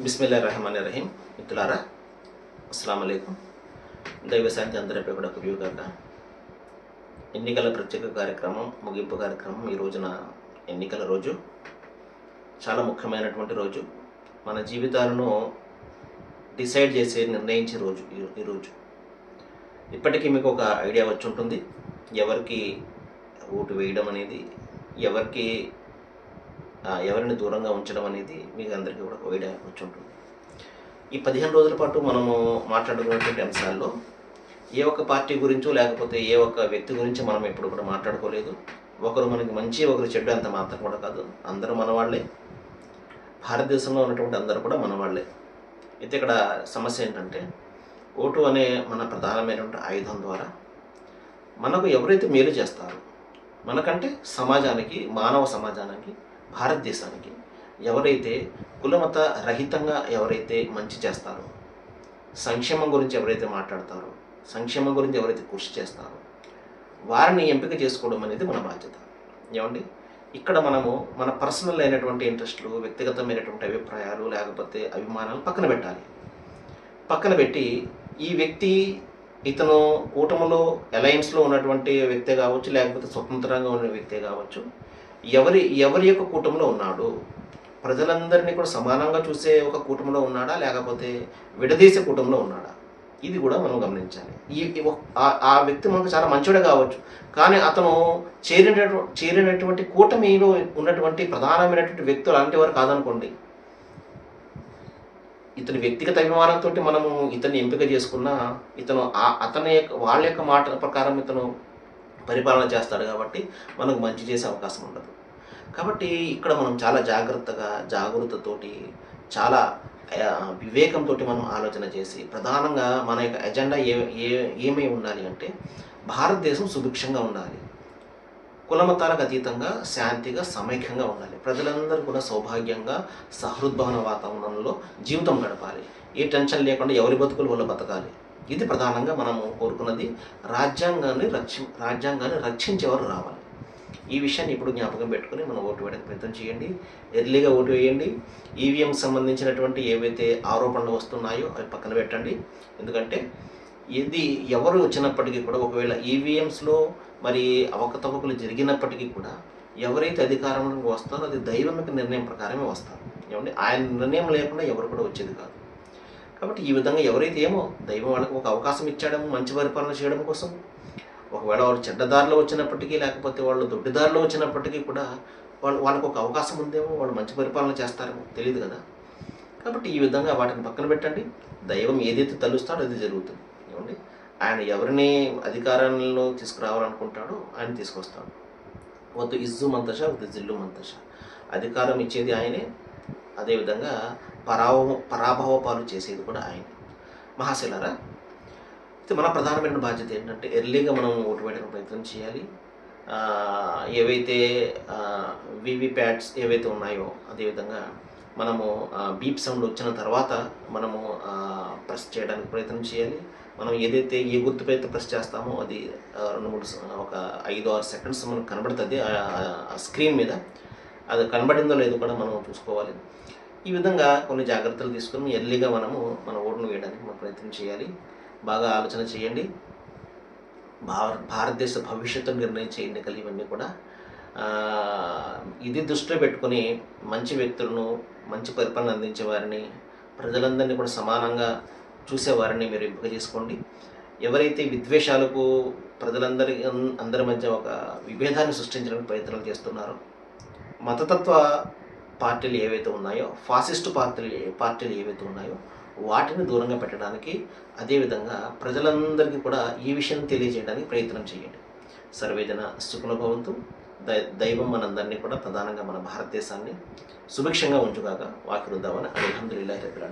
బిస్మిల్లా రహమాన్ రహీం మిత్రులారా అస్సలం అయికం దైవ శాంతి అందరిపై కూడా కురియుగాక ఎన్నికల ప్రత్యేక కార్యక్రమం ముగింపు కార్యక్రమం ఈ రోజున ఎన్నికల రోజు. చాలా ముఖ్యమైనటువంటి రోజు. మన జీవితాలను డిసైడ్ చేసే నిర్ణయించే రోజు ఈ- ఈరోజు ఇప్పటికీ మీకు ఒక ఐడియా వచ్చి ఉంటుంది. ఎవరికి ఓటు వేయడం అనేది ఎవరికి ఎవరిని దూరంగా ఉంచడం అనేది మీకు అందరికీ కూడా ఒక ఐడియా వచ్చి ఉంటుంది ఈ పదిహేను రోజుల పాటు మనము మాట్లాడుకున్నటువంటి అంశాల్లో ఏ ఒక్క పార్టీ గురించో లేకపోతే ఏ ఒక్క వ్యక్తి గురించి మనం ఎప్పుడు కూడా మాట్లాడుకోలేదు. ఒకరు మనకి మంచి ఒకరు చెడ్డ అంత మాత్రం కూడా కాదు. అందరూ మనవాళ్ళే. భారతదేశంలో ఉన్నటువంటి అందరూ కూడా మనవాళ్ళే. అయితే ఇక్కడ సమస్య ఏంటంటే ఓటు అనే మన ప్రధానమైనటువంటి ఆయుధం ద్వారా మనకు ఎవరైతే మేలు చేస్తారో మనకంటే సమాజానికి మానవ సమాజానికి భారతదేశానికి ఎవరైతే కులమత రహితంగా ఎవరైతే మంచి చేస్తారో సంక్షేమం గురించి ఎవరైతే మాట్లాడతారో సంక్షేమం గురించి ఎవరైతే కృషి చేస్తారో వారిని ఎంపిక చేసుకోవడం అనేది మన బాధ్యత. ఏమండి? ఇక్కడ మనము మన పర్సనల్ అయినటువంటి ఇంట్రెస్ట్లు వ్యక్తిగతమైనటువంటి అభిప్రాయాలు లేకపోతే అభిమానాలు పక్కన పెట్టాలి. పక్కన పెట్టి ఈ వ్యక్తి ఇతను కూటమిలో అలయన్స్లో ఉన్నటువంటి వ్యక్తే కావచ్చు లేకపోతే స్వతంత్రంగా ఉన్న వ్యక్తే కావచ్చు ఎవరి ఎవరి యొక్క కూటమిలో ఉన్నాడు? ప్రజలందరినీ కూడా సమానంగా చూసే ఒక కూటమిలో ఉన్నాడా? లేకపోతే విడదీసే కూటమిలో ఉన్నాడా? ఇది కూడా మనం గమనించాలి. ఈ ఆ- వ్యక్తి మనకు చాలా మంచివాడే కావచ్చు. కానీ అతను చేరినటు చేరినటువంటి కూటమిలో ఉన్నటువంటి ప్రధానమైనటువంటి వ్యక్తులు అలాంటి వారు కాదనుకోండి. ఇతని వ్యక్తిగత అభిమానంతో మనము ఇతన్ని ఎంపిక చేసుకున్నా ఇతను ఆ అతని యొక్క వాళ్ళ యొక్క మాట ప్రకారం ఇతను పరిపాలన చేస్తాడు కాబట్టి మనకు మంచి చేసే అవకాశం ఉండదు. కాబట్టి ఇక్కడ మనం చాలా జాగ్రత్తగా జాగ్రత్తతోటి చాలా వివేకంతో మనం ఆలోచన చేసి ప్రధానంగా మన యొక్క ఎజెండా ఏ ఏ ఏమై ఉండాలి అంటే భారతదేశం సుభిక్షంగా ఉండాలి. కులమతాలకు అతీతంగా శాంతిగా సమైక్యంగా ఉండాలి. ప్రజలందరూ కూడా సౌభాగ్యంగా సహృద్భవన వాతావరణంలో జీవితం గడపాలి. ఏ టెన్షన్ లేకుండా ఎవరి బతుకులు వల్ల బతకాలి. ఇది ప్రధానంగా మనము కోరుకున్నది రాజ్యాంగాన్ని రక్షి రాజ్యాంగాన్ని రక్షించేవారు రావాలి. ఈ విషయాన్ని ఇప్పుడు జ్ఞాపకం పెట్టుకుని మనం ఓటు వేయడానికి ప్రయత్నం చేయండి. ఎర్లీగా ఓటు వేయండి. ఈవీఎం సంబంధించినటువంటి ఏవైతే ఆరోపణలు వస్తున్నాయో అవి పక్కన పెట్టండి. ఎందుకంటే ఇది ఎవరు వచ్చినప్పటికీ కూడా ఒకవేళ ఈవీఎంస్లో మరి అవకతవకలు జరిగినప్పటికీ కూడా ఎవరైతే అధికారంలోకి వస్తారో అది దైవం యొక్క నిర్ణయం ప్రకారమే వస్తారు. ఏమండి? ఆయన నిర్ణయం లేకుండా ఎవరు కూడా వచ్చేది కాదు. కాబట్టి ఈ విధంగా ఎవరైతే ఏమో దైవం వాళ్ళకి ఒక అవకాశం ఇచ్చాడము మంచి పరిపాలన చేయడం కోసం ఒకవేళ వాళ్ళు చెడ్డదారిలో వచ్చినప్పటికీ లేకపోతే వాళ్ళు దొడ్డిదారిలో వచ్చినప్పటికీ కూడా వాళ్ళు వాళ్ళకు ఒక అవకాశం ఉందేమో వాళ్ళు మంచి పరిపాలన చేస్తారేమో తెలియదు కదా. కాబట్టి ఈ విధంగా వాటిని పక్కన పెట్టండి. దైవం ఏదైతే తలుస్తాడో అది జరుగుతుంది. ఏమండి? ఆయన ఎవరిని అధికారంలో తీసుకురావాలనుకుంటాడో ఆయన తీసుకొస్తాడు. వద్దు ఇజ్జు మంతష వద్దు జిల్లు మంతష. అధికారం ఇచ్చేది ఆయనే. అదేవిధంగా పరాభవ పరాభవ పాలు చేసేది కూడా ఆయన. మహాశిలరా అయితే మన ప్రధానమైన బాధ్యత ఏంటంటే ఎర్లీగా మనం ఓటు వేయడానికి ప్రయత్నం చేయాలి ఏవైతే వివిప్యాట్స్ ఏవైతే ఉన్నాయో అదేవిధంగా మనము బీప్ సౌండ్ వచ్చిన తర్వాత మనము ప్రెస్ చేయడానికి ప్రయత్నం చేయాలి. మనం ఏదైతే ఏ గుర్తుపై అయితే ప్రెస్ చేస్తామో అది రెండు మూడు ఒక ఐదు ఆరు సెకండ్స్ మనకు కనబడుతుంది ఆ స్క్రీన్ మీద. అది కనబడిందో లేదో కూడా మనం చూసుకోవాలి. ఈ విధంగా కొన్ని జాగ్రత్తలు తీసుకుని ఎర్లీగా మనము మన ఓటును వేయడానికి మనం ప్రయత్నం చేయాలి. బాగా ఆలోచన చేయండి. భార భారతదేశ భవిష్యత్తును నిర్ణయించే ఎన్నికలు ఇవన్నీ కూడా. ఇది దృష్టిలో పెట్టుకొని మంచి వ్యక్తులను మంచి పరిపాలన అందించే వారిని ప్రజలందరినీ కూడా సమానంగా చూసేవారిని మీరు ఎంపిక చేసుకోండి. ఎవరైతే విద్వేషాలకు ప్రజలందరి అందరి మధ్య ఒక విభేదాన్ని సృష్టించడానికి ప్రయత్నాలు చేస్తున్నారో మతతత్వ పార్టీలు ఏవైతే ఉన్నాయో ఫాసిస్టు పార్టీలు పార్టీలు ఏవైతే ఉన్నాయో వాటిని దూరంగా పెట్టడానికి అదేవిధంగా ప్రజలందరికీ కూడా ఈ విషయం తెలియజేయడానికి ప్రయత్నం చేయండి. సర్వేజన సుఖనుభవంతో దై దైవం మనందరినీ కూడా ప్రధానంగా మన భారతదేశాన్ని సుభిక్షంగా ఉంచుగాక. వాకిరుద్దామని అల్హమ్దుల్లాహి రబ్బిల్